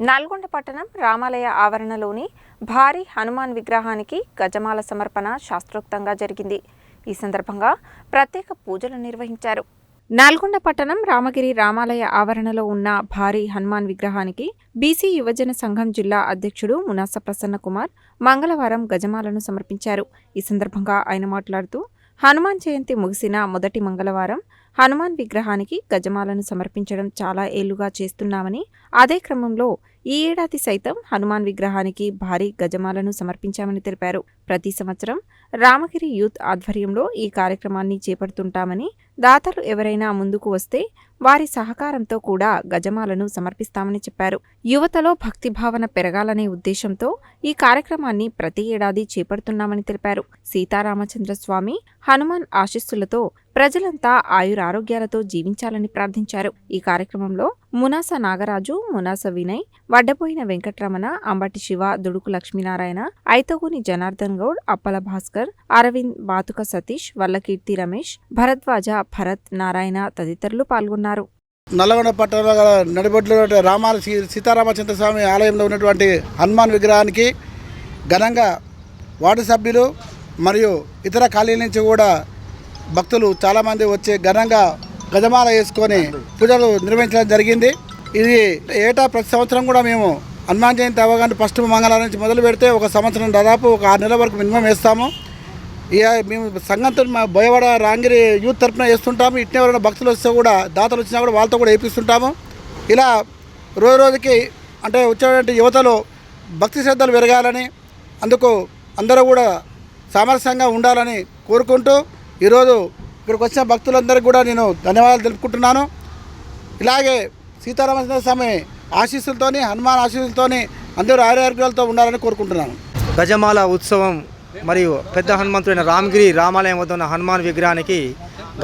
నల్గొండ పట్టణం రామాలయ ఆవరణలోని భారీ హనుమాన్ విగ్రహానికి గజమాల సమర్పణ శాస్త్రోక్తంగా జరిగింది. ఈ సందర్భంగా ప్రత్యేక పూజలు నిర్వహించారు. నల్గొండ పట్టణం రామగిరి రామాలయ ఆవరణలో ఉన్న భారీ హనుమాన్ విగ్రహానికి బీసీ యువజన సంఘం జిల్లా అధ్యక్షుడు మునాస ప్రసన్న కుమార్ మంగళవారం గజమాలను సమర్పించారు. ఈ సందర్భంగా ఆయన మాట్లాడుతూ హనుమాన్ జయంతి ముగిసిన మొదటి మంగళవారం హనుమాన్ విగ్రహానికి గజమాలను సమర్పించడం చాలా ఏళ్ళుగా చేస్తున్నామని అదే క్రమంలో ఈ ఏడాది సైతం హనుమాన్ విగ్రహానికి భారీ గజమాలను సమర్పించామని తెలిపారు. ప్రతి సంవత్సరం రామగిరి యూత్ ఆధ్వర్యంలో ఈ కార్యక్రమాన్ని చేపడుతుంటామని దాతలు ఎవరైనా ముందుకు వస్తే వారి సహకారంతో కూడా గజమాలను సమర్పిస్తామని చెప్పారు. యువతలో భక్తిభావన పెరగాలనే ఉద్దేశంతో ఈ కార్యక్రమాన్ని ప్రతి ఏడాది చేపడుతున్నామని తెలిపారు. సీతారామచంద్ర స్వామి హనుమాన్ ఆశీస్సులతో ప్రజలంతా ఆయురారోగ్యాలతో జీవించాలని ప్రార్థించారు. ఈ కార్యక్రమంలో మునాస నాగరాజు మునాస వినయ్ వడ్డపోయిన వెంకట్రమణ అంబటి శివ దుడుకు లక్ష్మీనారాయణ ఐతగుని జనార్దన్ గౌడ్ అప్పల భాస్కర్ అరవింద్ బాతుక సతీష్ వల్లకీర్తి రమేష్ భరద్వాజ భరత్ నారాయణ తదితరులు పాల్గొన్నారు. నల్లగొండ పట్టణంలో గల నడిబొడ్లో రామాల సీతారామచంద్ర స్వామి ఆలయంలో ఉన్నటువంటి హనుమాన్ విగ్రహానికి ఘనంగా వార్డు సభ్యులు మరియు ఇతర ఖాళీల నుంచి కూడా భక్తులు చాలామంది వచ్చి ఘనంగా గజమాల వేసుకొని పూజలు నిర్వహించడం జరిగింది. ఇది ఏటా ప్రతి సంవత్సరం కూడా మేము హనుమాన్ జయంతి అవగానే ఫస్ట్ మంగళవారం నుంచి మొదలు పెడితే ఒక సంవత్సరం దాదాపు ఒక ఆరు నెలల వరకు మినిమం వేస్తాము. ఇక మేము సంఘంతో మా బోయవాడ రాంగిరి యూత్ తరఫున వేస్తుంటాము. ఇట్నే ఎవరైనా భక్తులు వస్తే కూడా దాతలు వచ్చినా కూడా వాళ్ళతో కూడా వేపిస్తుంటాము. ఇలా రోజు రోజుకి అంటే వచ్చేటువంటి యువతలో భక్తి శ్రద్ధలు పెరగాలని అందుకు అందరూ కూడా సామరస్యంగా ఉండాలని కోరుకుంటూ ఈరోజు ఇక్కడికి వచ్చిన భక్తులందరికీ కూడా నేను ధన్యవాదాలు తెలుపుకుంటున్నాను. ఇలాగే సీతారామచంద్ర స్వామి ఆశీస్సులతోని హనుమాన్ ఆశీస్సులతోని అందరూ ఆరోగ్యాలతో ఉండాలని కోరుకుంటున్నాను. గజమాల ఉత్సవం మరియు పెద్ద హనుమంతుడైన రామగిరి రామాలయం వద్ద ఉన్న హనుమాన్ విగ్రహానికి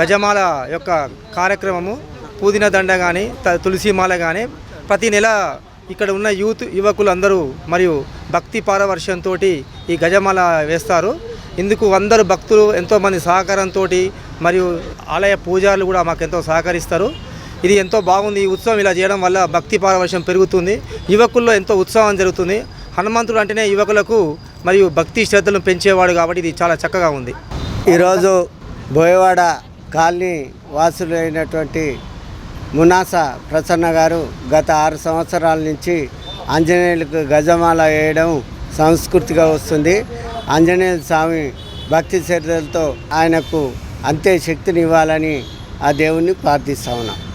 గజమాల యొక్క కార్యక్రమము పూదిన దండ కానీ తులసిమాల కానీ ప్రతి నెల ఇక్కడ ఉన్న యూత్ యువకులు అందరూ మరియు భక్తి పారవర్షంతో ఈ గజమాల వేస్తారు. ఇందుకు అందరు భక్తులు ఎంతోమంది సహకారంతో మరియు ఆలయ పూజారులు కూడా మాకు ఎంతో సహకరిస్తారు. ఇది ఎంతో బాగుంది. ఈ ఉత్సవం ఇలా చేయడం వల్ల భక్తి పారవశ్యం పెరుగుతుంది. యువకుల్లో ఎంతో ఉత్సాహం జరుగుతుంది. హనుమంతుడు అంటేనే యువకులకు మరియు భక్తి శ్రద్ధలను పెంచేవాడు కాబట్టి ఇది చాలా చక్కగా ఉంది. ఈరోజు బోయవాడ కాలనీ వాసులైనటువంటి మునాస ప్రసన్న గారు గత ఆరు సంవత్సరాల నుంచి ఆంజనేయులకు గజమాల వేయడం సంస్కృతిగా వస్తుంది. ఆంజనేయ స్వామి భక్తి శ్రద్ధలతో ఆయనకు అంతే శక్తిని ఇవ్వాలని ఆ దేవుణ్ణి ప్రార్థిస్తా ఉన్నాం.